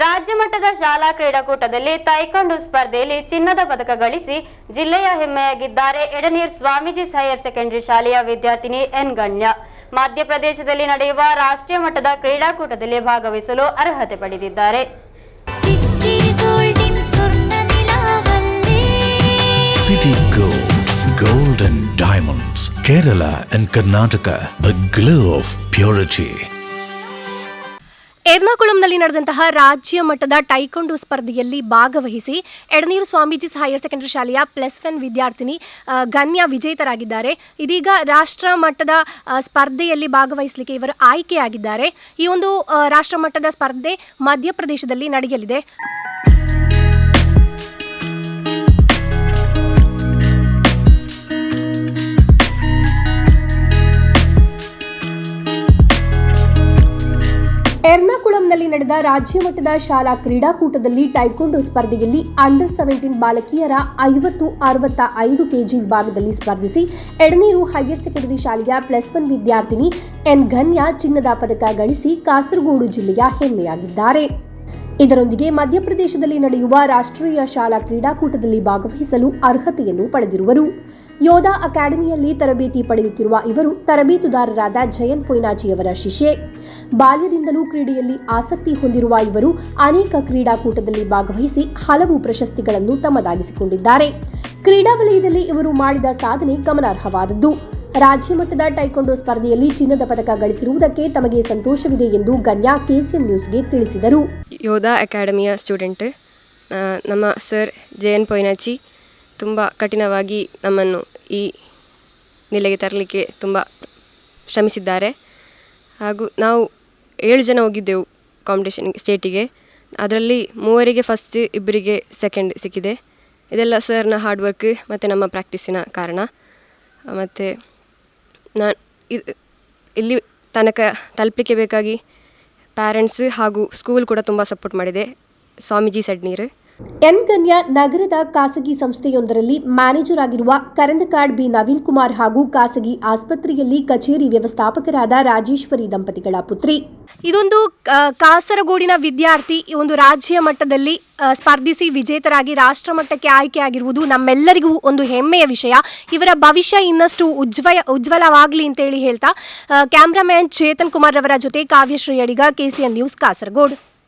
ರಾಜ್ಯ ಮಟ್ಟದ ಶಾಲಾ ಕ್ರೀಡಾಕೂಟದಲ್ಲಿ ತೈಕಾಂಡು ಸ್ಪರ್ಧೆಯಲ್ಲಿ ಚಿನ್ನದ ಪದಕ ಗಳಿಸಿ ಜಿಲ್ಲೆಯ ಹೆಮ್ಮೆಯಾಗಿದ್ದಾರೆ ಎಡನೀರ್ ಸ್ವಾಮೀಜಿ ಹೈಯರ್ ಸೆಕೆಂಡರಿ ಶಾಲೆಯ ವಿದ್ಯಾರ್ಥಿನಿ ಎನ್ ಗಣ್ಯ. ಮಧ್ಯಪ್ರದೇಶದಲ್ಲಿ ನಡೆಯುವ ರಾಷ್ಟ್ರೀಯ ಮಟ್ಟದ ಕ್ರೀಡಾಕೂಟದಲ್ಲಿ ಭಾಗವಹಿಸಲು ಅರ್ಹತೆ ಪಡೆದಿದ್ದಾರೆ. ಸಿಟಿ ಗೋಲ್ಡಿನ ಸ್ವರ್ಣ ನಿಲಾವಲ್ಲೇ. City Gold, Gold and Diamonds, Kerala and Karnataka, the glow of purity. ಎರ್ನಾಕುಳಂನಲ್ಲಿ ನಡೆದಂತಹ ರಾಜ್ಯ ಮಟ್ಟದ ಟೈಕೊಂಡು ಸ್ಪರ್ಧೆಯಲ್ಲಿ ಭಾಗವಹಿಸಿ ಎಡನೀರು ಸ್ವಾಮೀಜಿ ಹೈಯರ್ ಸೆಕೆಂಡರಿ ಶಾಲೆಯ ಪ್ಲಸ್ ಒನ್ ವಿದ್ಯಾರ್ಥಿನಿ ಗನ್ಯಾ ವಿಜೇತರಾಗಿದ್ದಾರೆ. ಇದೀಗ ರಾಷ್ಟ್ರ ಮಟ್ಟದ ಸ್ಪರ್ಧೆಯಲ್ಲಿ ಭಾಗವಹಿಸಲಿಕ್ಕೆ ಇವರು ಆಯ್ಕೆಯಾಗಿದ್ದಾರೆ. ಈ ಒಂದು ರಾಷ್ಟ್ರ ಮಟ್ಟದ ಸ್ಪರ್ಧೆ ಮಧ್ಯಪ್ರದೇಶದಲ್ಲಿ ನಡೆಯಲಿದೆ. ಎರ್ನಾಕುಳಂನಲ್ಲಿ ನಡೆದ ರಾಜ್ಯ ಮಟ್ಟದ ಶಾಲಾ ಕ್ರೀಡಾಕೂಟದಲ್ಲಿ ಟೈಕೊಂಡೋ ಸ್ಪರ್ಧೆಯಲ್ಲಿ ಅಂಡರ್ ಸೆವೆಂಟೀನ್ ಬಾಲಕಿಯರ ಐವತ್ತು ಅರವತ್ತ ಐದು ಕೆಜಿ ವಿಭಾಗದಲ್ಲಿ ಸ್ಪರ್ಧಿಸಿ ಎಡನೀರು ಹೈಯರ್ ಸೆಕೆಂಡರಿ ಶಾಲೆಯ ಪ್ಲಸ್ ಒನ್ ವಿದ್ಯಾರ್ಥಿನಿ ಎನ್ ಘನ್ಯ ಚಿನ್ನದ ಪದಕ ಗಳಿಸಿ ಕಾಸರಗೋಡು ಜಿಲ್ಲೆಯ ಹೆಮ್ಮೆಯಾಗಿದ್ದಾರೆ. ಇದರೊಂದಿಗೆ ಮಧ್ಯಪ್ರದೇಶದಲ್ಲಿ ನಡೆಯುವ ರಾಷ್ಟ್ರೀಯ ಶಾಲಾ ಕ್ರೀಡಾಕೂಟದಲ್ಲಿ ಭಾಗವಹಿಸಲು ಅರ್ಹತೆಯನ್ನು ಪಡೆದಿರುವರು. ಯೋಧಾ ಅಕಾಡೆಮಿಯಲ್ಲಿ ತರಬೇತಿ ಪಡೆಯುತ್ತಿರುವ ಇವರು ತರಬೇತುದಾರರಾದ ಜಯನ್ ಪೊಯ್ನಾಜಿಯವರ ಶಿಷ್ಯೆ. ಬಾಲ್ಯದಿಂದಲೂ ಕ್ರೀಡೆಯಲ್ಲಿ ಆಸಕ್ತಿ ಹೊಂದಿರುವ ಇವರು ಅನೇಕ ಕ್ರೀಡಾಕೂಟದಲ್ಲಿ ಭಾಗವಹಿಸಿ ಹಲವು ಪ್ರಶಸ್ತಿಗಳನ್ನು ತಮ್ಮದಾಗಿಸಿಕೊಂಡಿದ್ದಾರೆ. ಕ್ರೀಡಾ ವಲಯದಲ್ಲಿ ಇವರು ಮಾಡಿದ ಸಾಧನೆ ಗಮನಾರ್ಹವಾದದ್ದು. ರಾಜ್ಯ ಮಟ್ಟದ ಟೈಕೊಂಡೋ ಸ್ಪರ್ಧೆಯಲ್ಲಿ ಚಿನ್ನದ ಪದಕ ಗಳಿಸಿರುವುದಕ್ಕೆ ತಮಗೆ ಸಂತೋಷವಿದೆ ಎಂದು ಗನ್ಯಾ ಕೆಸಿಎನ್ ನ್ಯೂಸ್ಗೆ ತಿಳಿಸಿದರು. ಯೋಧಾ ಅಕಾಡೆಮಿಯ ಸ್ಟೂಡೆಂಟ್ ನಮ್ಮ ಸರ್ ಜಯನ್ ಪೊಯ್ನಾಚಿ ತುಂಬ ಕಠಿಣವಾಗಿ ನಮ್ಮನ್ನು ಈ ನೆಲೆಗೆ ತರಲಿಕ್ಕೆ ತುಂಬ ಶ್ರಮಿಸಿದ್ದಾರೆ. ಹಾಗೂ ನಾವು ಏಳು ಜನ ಹೋಗಿದ್ದೆವು ಕಾಂಪಿಟೇಷನ್ ಸ್ಟೇಟಿಗೆ ಅದರಲ್ಲಿ ಮೂವರಿಗೆ ಫಸ್ಟ್ ಇಬ್ಬರಿಗೆ ಸೆಕೆಂಡ್ ಸಿಕ್ಕಿದೆ. ಇದೆಲ್ಲ ಸರ್ನ ಹಾರ್ಡ್ ವರ್ಕ್ ಮತ್ತು ನಮ್ಮ ಪ್ರಾಕ್ಟೀಸಿನ ಕಾರಣ. ಮತ್ತು ನಾನು ಇಲ್ಲಿ ತನಕ ತಲುಪಲಿಕ್ಕೆ ಬೇಕಾಗಿ ಪ್ಯಾರೆಂಟ್ಸ್ ಹಾಗೂ ಸ್ಕೂಲ್ ಕೂಡ ತುಂಬ ಸಪೋರ್ಟ್ ಮಾಡಿದೆ. ಸ್ವಾಮೀಜಿ ಸಡ್ನೀರ್. ಎನ್ ಕನ್ಯಾ ನಗರದ ಖಾಸಗಿ ಸಂಸ್ಥೆಯೊಂದರಲ್ಲಿ ಮ್ಯಾನೇಜರ್ ಆಗಿರುವ ಕರಂದಕಾಡ್ ಬಿ ನವೀನ್ ಕುಮಾರ್ ಹಾಗೂ ಖಾಸಗಿ ಆಸ್ಪತ್ರೆಯಲ್ಲಿ ಕಚೇರಿ ವ್ಯವಸ್ಥಾಪಕರಾದ ರಾಜೇಶ್ವರಿ ದಂಪತಿಗಳ ಪುತ್ರಿ. ಇದೊಂದು ಕಾಸರಗೋಡಿನ ವಿದ್ಯಾರ್ಥಿ, ಈ ಒಂದು ರಾಜ್ಯ ಮಟ್ಟದಲ್ಲಿ ಸ್ಪರ್ಧಿಸಿ ವಿಜೇತರಾಗಿ ರಾಷ್ಟ್ರ ಮಟ್ಟಕ್ಕೆ ಆಯ್ಕೆಯಾಗಿರುವುದು ನಮ್ಮೆಲ್ಲರಿಗೂ ಒಂದು ಹೆಮ್ಮೆಯ ವಿಷಯ. ಇವರ ಭವಿಷ್ಯ ಇನ್ನಷ್ಟು ಉಜ್ವಯ ಉಜ್ವಲವಾಗಲಿ ಅಂತೇಳಿ ಹೇಳ್ತಾ ಕ್ಯಾಮ್ರಾಮ್ಯಾನ್ ಚೇತನ್ ಕುಮಾರ್ ರವರ ಜೊತೆ ಕಾವ್ಯಶ್ರೀ ಅಡಿಗ ಕೆಸಿಎನ್ ನ್ಯೂಸ್, ಕಾಸರಗೋಡು.